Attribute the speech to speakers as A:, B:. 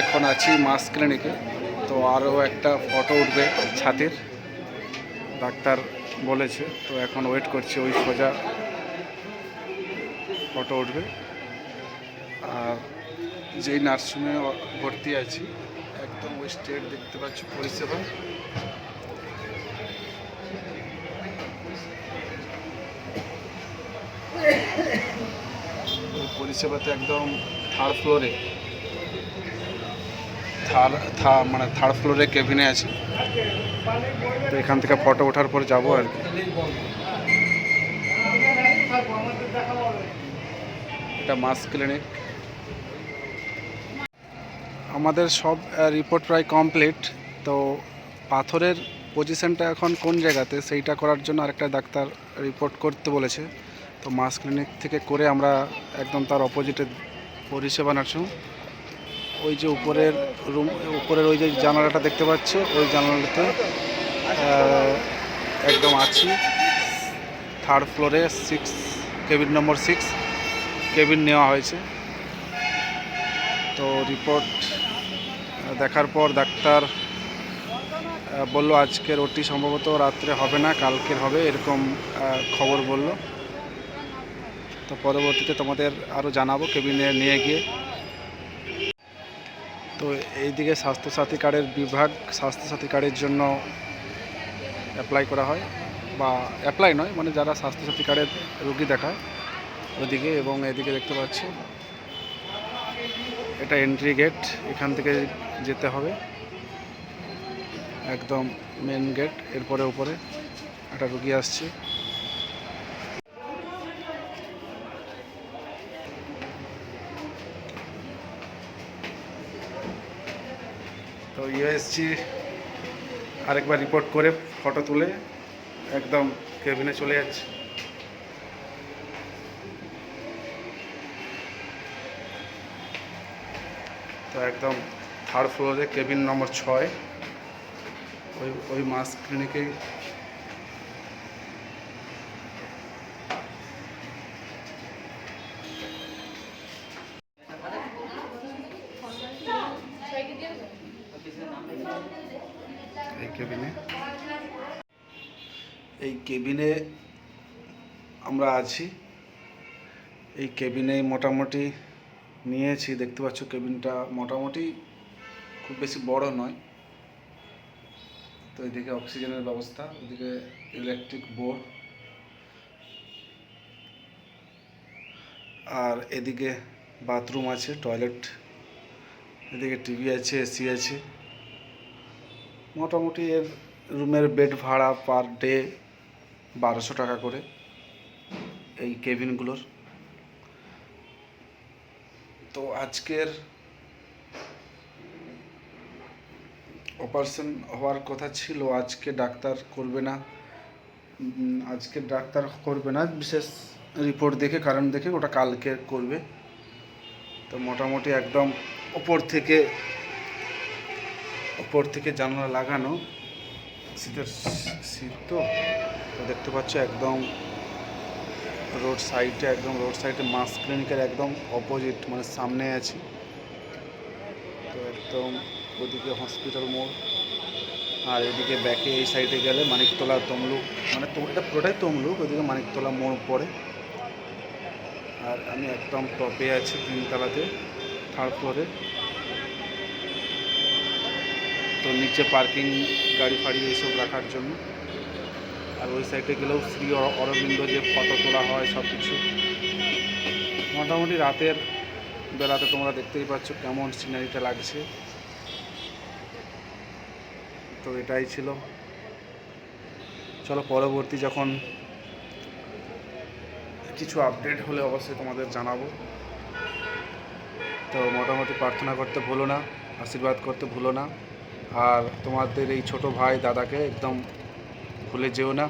A: এখন আছি মাস ক্লিনিকে। তো আরও একটা ফটো উঠবে ছাতির। ডাক্তার বলেছে, তো এখন ওয়েট করছি, ওই সোজা ফটো উঠবে। আর যেই নার্সিংয়ে ভর্তি আছি, একদম ওই স্টেট দেখতে পাচ্ছি পরিষেবা। পরিষেবাতে একদম থার্ড ফ্লোরে। থার্ড থা মানে থার্ড ফ্লোরে কেবিনে আছে। তো এখান থেকে ফটো ওঠার পর যাব আর কি। এটা মাস ক্লিনিক আমাদের সব রিপোর্ট প্রায় কমপ্লিট তো পাথরের পজিশনটা এখন কোন জায়গাতে, সেইটা করার জন্য আরেকটা ডাক্তার রিপোর্ট করতে বলেছে। তো মাস ক্লিনিক থেকে করে আমরা একদম তার অপোজিটে পরিষেবা নার্সিং ওই যে উপরের রুম, উপরের ওই যে জানালাটা দেখতে পাচ্ছ, ওই জানালাতে একদম আছি। থার্ড ফ্লোরে six cabin number six cabin নেওয়া হয়েছে। তো রিপোর্ট দেখার পর ডাক্তার বলল আজকের ওটি সম্ভবত রাত্রে হবে না, কালকের হবে, এরকম খবর বলল। তো পরবর্তীতে তোমাদের আরও জানাব কেবিনে নিয়ে গিয়ে। তো এইদিকে স্বাস্থ্যসাথী কার্ডের বিভাগ স্বাস্থ্যসাথী কার্ডের জন্য অ্যাপ্লাই করা হয়, বা অ্যাপ্লাই নয় মানে যারা স্বাস্থ্যসাথী কার্ডের রুগী দেখায় ওদিকে এবং এদিকে দেখতে পাচ্ছি। এটা এন্ট্রি গেট এখান থেকে যেতে হবে। একদম মেন গেট এরপরে উপরে একটা রুগী আসছে। তো এসছি আরেকবার রিপোর্ট করে ফটো তুলে একদম কেবিনে চলে যাচ্ছি। তো একদম থার্ড ফ্লোরে কেবিন নম্বর ছয়। ওই ওই মাস ক্লিনিকেই এই কেবিনে। এই কেবিনে আমরা আছি। এই কেবিনে মোটামুটি নিয়েছি, দেখতে পাচ্ছ কেবিনটা মোটামুটি খুব বেশি বড় নয়। তো এদিকে অক্সিজেনের ব্যবস্থা ওদিকে ইলেকট্রিক বোর্ড আর এদিকে বাথরুম আছে টয়লেট এদিকে টিভি আছে এসি আছে। মোটামুটি এর রুমের বেড ভাড়া পার ডে বারোশো টাকা করে এই কেবিনগুলোর। তো আজকের অপারেশন হওয়ার কথা ছিল, আজকে ডাক্তার করবে না। আজকে ডাক্তার করবে না, বিশেষ রিপোর্ট দেখে, কারণ দেখে ওটা কালকে করবে। তো মোটামুটি একদম ওপর থেকে ওপর থেকে জানলা লাগানো। শীতের শীত তো দেখতে পাচ্ছ একদম রোড সাইডে, একদম রোড সাইডে মাস ক্লিনিকের একদম অপোজিট মানে সামনে আছি। তো একদম ওদিকে হসপিটাল মোড়, আর এদিকে ব্যাকে এই সাইডে গেলে মানিকতলা তমলুক মানে এটা পুরোটাই তমলুক ওইদিকে মানিকতলা মোড় পড়ে। আর আমি একদম টপে আছি তিনতলাতে থার্ড ফ্লোরে তো নিচে পার্কিং, গাড়ি ফাড়ি এইসব রাখার জন্য। আর ওই সাইডে গেলেও শ্রী অরবিন্দ যে ফটো তোলা হয়, সব কিছু। মোটামুটি রাতের বেলাতে তোমরা দেখতেই পাচ্ছ কেমন সিনারিটা লাগছে। তো এটাই ছিল। চলো পরবর্তী যখন কিছু আপডেট হলে অবশ্যই তোমাদের জানাব। তো মোটামুটি প্রার্থনা করতে ভুলো না, আশীর্বাদ করতে ভুলো না। আর তোমাদের এই ছোট ভাই দাদাকে একদম ভুলে যেও না।